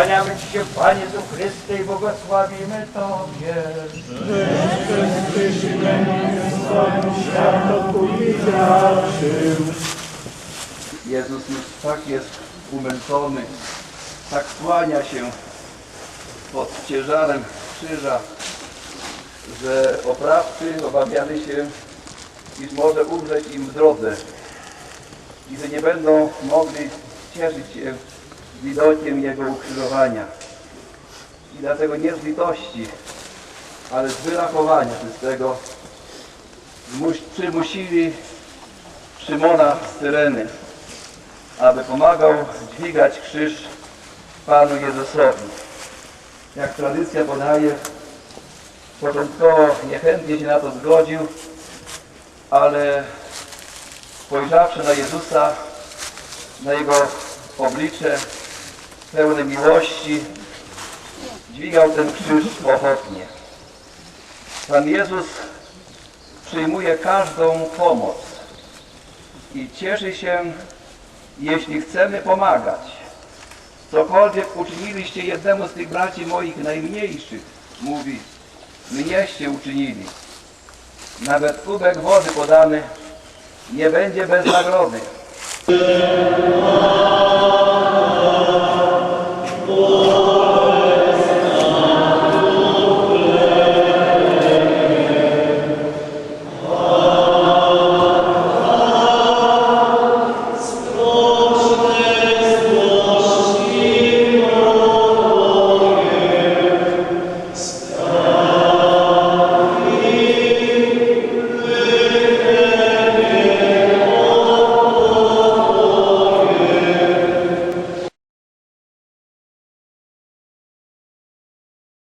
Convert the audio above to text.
Kłaniamy Ci się, Panie Jezu Chryste, i błogosławimy Tobie. Jezus już tak jest umęczony, tak kłania się pod ciężarem krzyża, że oprawcy obawiali się, iż może umrzeć im w drodze i że nie będą mogli cieszyć się widokiem Jego ukrzyżowania. I dlatego nie z litości, ale z wyrachowania czystego przymusili Szymona z Cyreny, aby pomagał dźwigać krzyż Panu Jezusowi. Jak tradycja podaje, początkowo niechętnie się na to zgodził, ale spojrzawszy na Jezusa, na Jego oblicze pełne miłości, dźwigał ten krzyż ochotnie. Pan Jezus przyjmuje każdą pomoc i cieszy się, jeśli chcemy pomagać. Cokolwiek uczyniliście jednemu z tych braci moich najmniejszych, mówi, mnieście uczynili. Nawet kubek wody podany nie będzie bez nagrody.